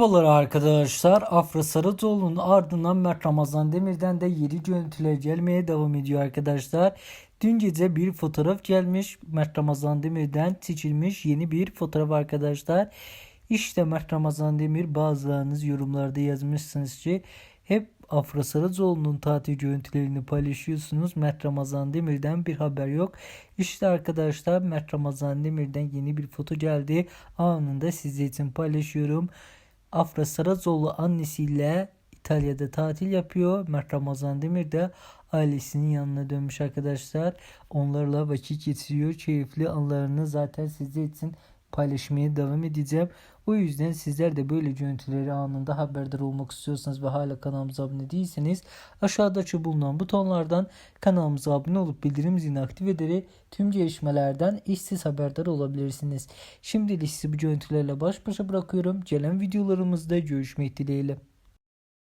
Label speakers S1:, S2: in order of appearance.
S1: Merhabalar arkadaşlar. Afra Sarıtoğlu'nun ardından Mert Ramazan Demir'den de yeni görüntüler gelmeye devam ediyor arkadaşlar. Dün gece bir fotoğraf gelmiş. Mert Ramazan Demir'den seçilmiş yeni bir fotoğraf arkadaşlar. İşte Mert Ramazan Demir bazılarınız yorumlarda yazmışsınız ki hep Afra Sarıtoğlu'nun tatil görüntülerini paylaşıyorsunuz. Mert Ramazan Demir'den bir haber yok. İşte arkadaşlar Mert Ramazan Demir'den yeni bir foto geldi. Anında sizler için paylaşıyorum. Afra Saracoğlu annesiyle İtalya'da tatil yapıyor. Mert Ramazan Demir de ailesinin yanına dönmüş arkadaşlar. Onlarla vakit geçiriyor. Keyifli anlarını zaten sizler için paylaşmaya devam edeceğim. O yüzden sizler de böyle görüntüleri anında haberdar olmak istiyorsanız ve hala kanalımıza abone değilseniz aşağıdaki bulunan butonlardan kanalımıza abone olup bildirim zilini aktif ederek tüm gelişmelerden işsiz haberdar olabilirsiniz. Şimdilik sizi bu görüntülerle baş başa bırakıyorum. Gelen videolarımızda görüşmek dileğiyle.